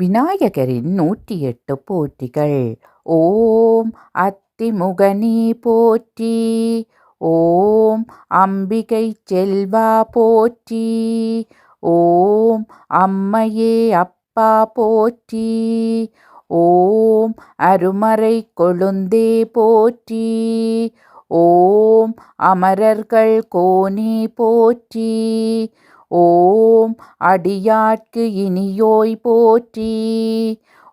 விநாயகரின் நூற்றி எட்டு போற்றிகள். ஓம் அத்திமுகனி போற்றி. ஓம் அம்பிகை செல்வா போற்றி. ஓம் அம்மையே அப்பா போற்றி. ஓம் அருமறை கொழுந்தே போற்றி. ஓம் அமரர்கள் கோனி போற்றி. ஓம் அடியாட்கு இனியோய் போற்றி.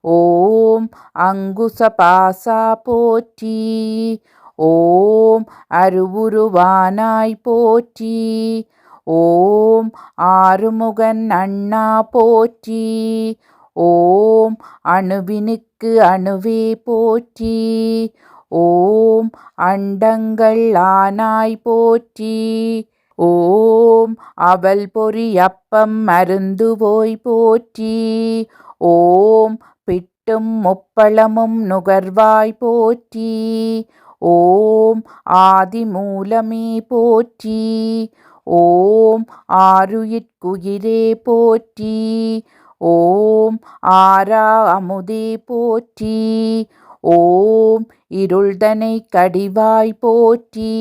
ஓம் அங்குச பாசா போற்றி. ஓம் அருவுருவானாய் போற்றி. ஓம் ஆறுமுகன் அண்ணா போற்றி. ஓம் அணுவினுக்கு அணுவே போற்றி. ஓம் அண்டங்கள் ஆனாய் போற்றி. ஓம் அவள் பொறியப்பம் மருந்துவோய் போற்றி. ஓம் பிட்டும் முப்பழமும் நுகர்வாய் போற்றி. ஓம் ஆதிமூலமே போற்றி. ஓம் ஆருயிற்குயிரே போற்றி. ஓம் ஆரா அமுதே போற்றி. ஓம் இருள்தனை கடிவாய் போற்றி.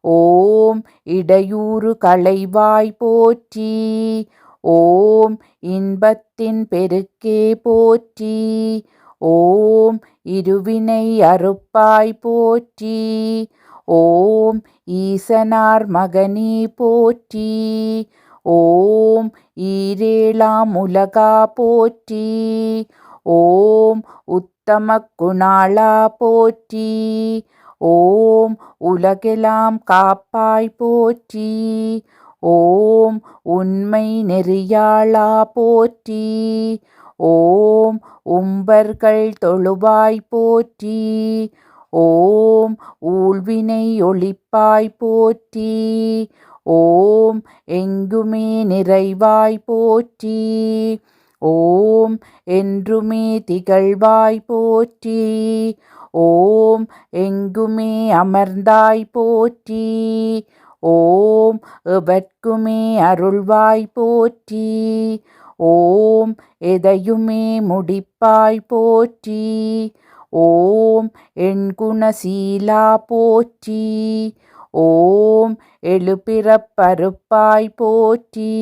ஓம் இடையூறு களைவாய் போற்றி. ஓம் இன்பத்தின் பெருக்கே போற்றி. ஓம் இருவினை அறுப்பாய் போற்றி. ஓம் ஈசனார் மகனே போற்றி. ஓம் ஈரேளாம் உலகா போற்றி. ஓம் உத்தம குணாளா போற்றி. ஓம் உலகெலாம் காப்பாய் போற்றி. ஓம் உண்மை நெறியாளா போற்றி. ஓம் உம்பர்கள் தொழுவாய் போற்றி. ஓம் ஊழ்வினை ஒளிப்பாய் போற்றி. ஓம் எங்குமே நிறைவாய் போற்றி. ஓம் என்றுமே திகழ்வாய் போற்றி. ஓம் எங்குமே அமர்ந்தாய் போற்றி. ஓம் எவர்க்குமே அருள்வாய் போற்றி. ஓம் எதையுமே முடிப்பாய் போற்றி. ஓம் என் குணசீலா போற்றி. ஓம் எழுபிறப்பருப்பாய் போற்றி.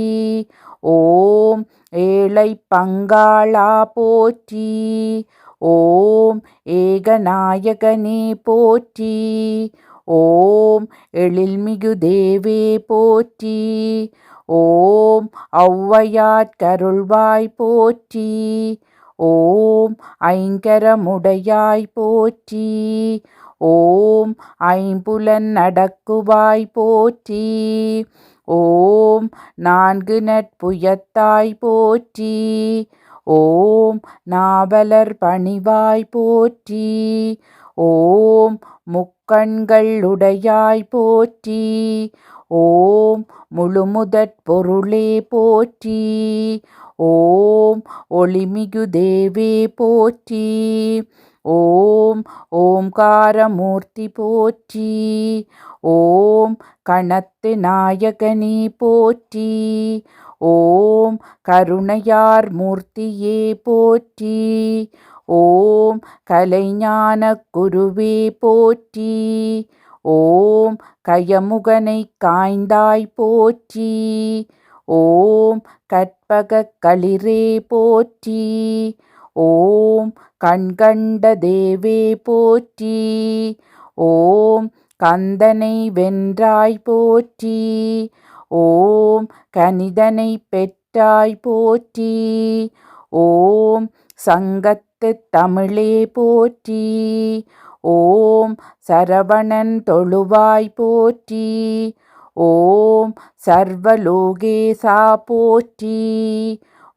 ஓம் ஏழை பங்காளா போற்றி. ஓம் ஏகநாயகனே போற்றி. ஓம் எழில்மிகு தேவே போற்றி. ஓம் ஔவையாட்கருள்வாய் போற்றி. ஓம் ஐங்கரமுடையாய் போற்றி. ஓம் ஐம்புலன் நடக்குவாய் போற்றி. ஓம் நான்கு நட்புயத்தாய் போற்றி. ஓம் நாவலர் பணிவாய் போற்றி. ஓம் முக்கண்கள் உடையாய் போற்றி. ஓம் முழுமுதற் பொருளே போற்றி. ஓம் ஒளிமிகு தேவே போற்றி. ஓம் ஓம்காரமூர்த்தி போற்றி. ஓம் கணத்து நாயகனே போற்றி. ஓம் கருணையார் மூர்த்தியே போற்றி. ஓம் கலைஞான குருவே போற்றி. ஓம் கயமுகனை காய்ந்தாய் போற்றி. ஓம் கற்பக களிரே போற்றி. ஓம் கண்கண்ட தேவே போற்றி. ஓம் கந்தனை வென்றாய் போற்றி. ஓம் கனிதனை பெற்றாய் போற்றி. ஓம் சங்கத்து தமிழே போற்றி. ஓம் சரவணன் தொழுவாய் போற்றி. ஓம் சர்வலோகேசா போற்றி.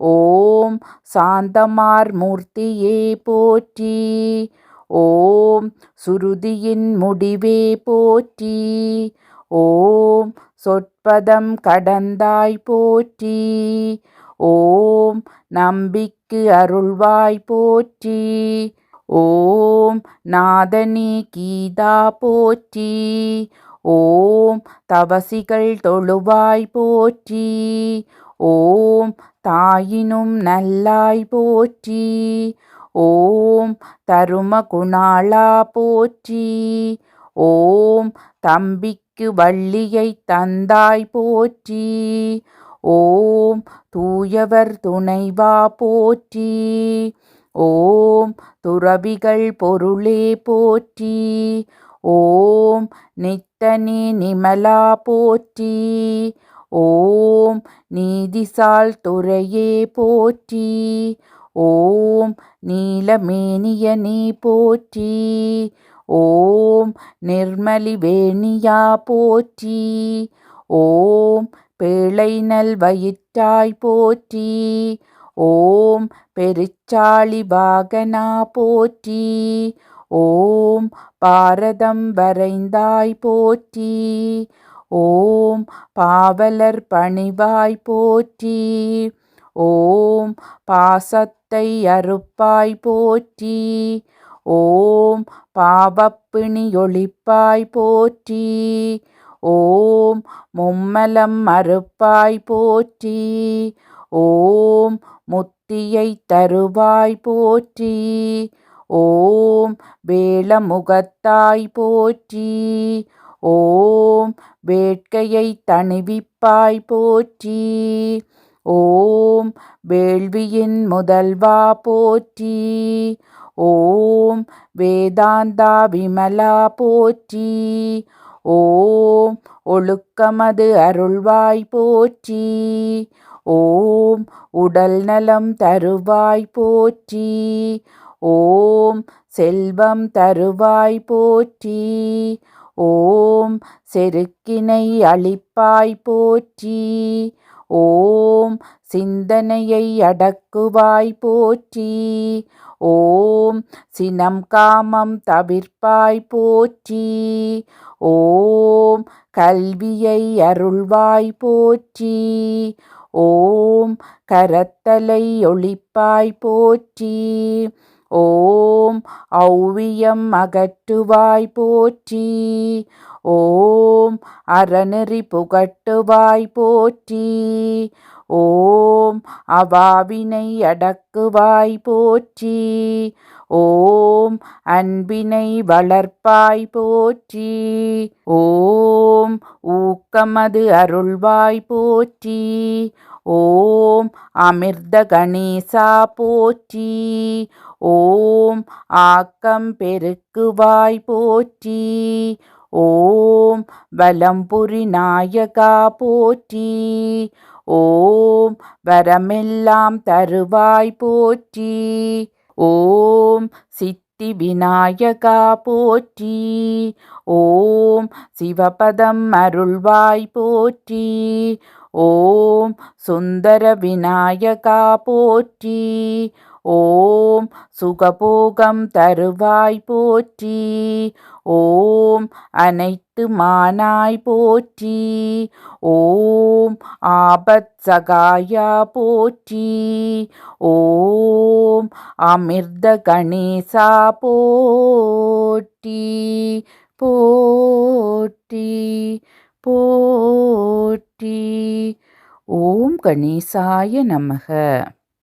ஓம் சாந்தமார் மூர்த்தியே போற்றி. ஓம் சுருதியின் முடிவே போற்றி. ஓம் சொற்பதம் கடந்தாய் போற்றி. ஓம் நம்பிக்கு அருள்வாய் போற்றி. ஓம் நாதனி கீதா போற்றி. ஓம் தவசிகள் தொழுவாய் போற்றி. ஓம் தாயினும் நல்லாய் போற்றி. ஓம் தரும குணாளா போற்றி. ஓம் தம்பிக்கு வள்ளியை தந்தாய் போற்றி. ஓம் தூயவர் துணைவா போற்றி. ஓம் துறவிகள் பொருளே போற்றி. ஓம் நித்தனி நிமலா போற்றி. ஓம் நீதிசால் துறையே போற்றி. ஓம் நீலமேனியனே போற்றி. ஓம் நிர்மலி வேணியா போற்றி. ஓம் பேழை நல் வயிற்றாய் போற்றி. ஓம் பெருச்சாளி வாகனா போற்றி. ஓம் பாரதம் வரைந்தாய் போற்றி. ஓம் பாவலர் பணிவாய் போற்றி. ஓம் பாசத்தை அறுப்பாய் போற்றி. ஓம் பாவப்பிணி ஒழிப்பாய் போற்றி. ஓம் மும்மலம் மறுப்பாய் போற்றி. ஓம் முத்தியை தருவாய் போற்றி. ஓம் வேளமுகத்தாய் போற்றி. ஓம் வேட்கையை தணிவிப்பாய் போற்றி. ஓம் வேள்வியின் முதல்வா போற்றி. ஓம் வேதாந்தா விமலா போற்றி. ஓம் ஒழுக்கமது அருள்வாய் போற்றி. ஓம் உடல் நலம் தருவாய் போற்றி. ஓம் செல்வம் தருவாய் போற்றி. ஓம் செருக்கினை அழிப்பாய் போற்றி. ஓம் சிந்தனையை அடக்குவாய் போற்றி. ஓம் சினம் காமம் தவிர்ப்பாய் போற்றி. ஓம் கல்வியை அருள்வாய் போற்றி. ஓம் கரத்தலை ஒளிப்பாய் போற்றி. ஓம் ஔவியம் அகற்றுவாய் போற்றி. ஓம் அறநெறி புகட்டுவாய் போற்றி. ஓம் அவாவினை அடக்குவாய் போற்றி. ஓம் அன்பினை வளர்ப்பாய் போற்றி. ஓம் ஊக்கமது அருள்வாய் போற்றி. ஓம் அமிர்த கணேசா போற்றி. ஓம் ஆக்கம் பெருக்குவாய் போற்றி. ஓம் வலம்புரி நாயகா போற்றி. ஓம் வரமெல்லாம் தருவாய் போற்றி. ஓம் சித்தி விநாயகா போற்றி. ஓம் சிவபதம் அருள்வாய் போற்றி. ஓம் சுந்தர விநாயகா போற்றி. ஓம் சுகபோகம் தருவாய் போற்றி. ஓம் அனைத்து மானாய் போற்றி. ஓம் ஆபத் சகாயா போற்றி. ஓம் அமிர்த கணேசா போற்றி. போற்றி போற்றி. ஓம் கணேசாய நமக.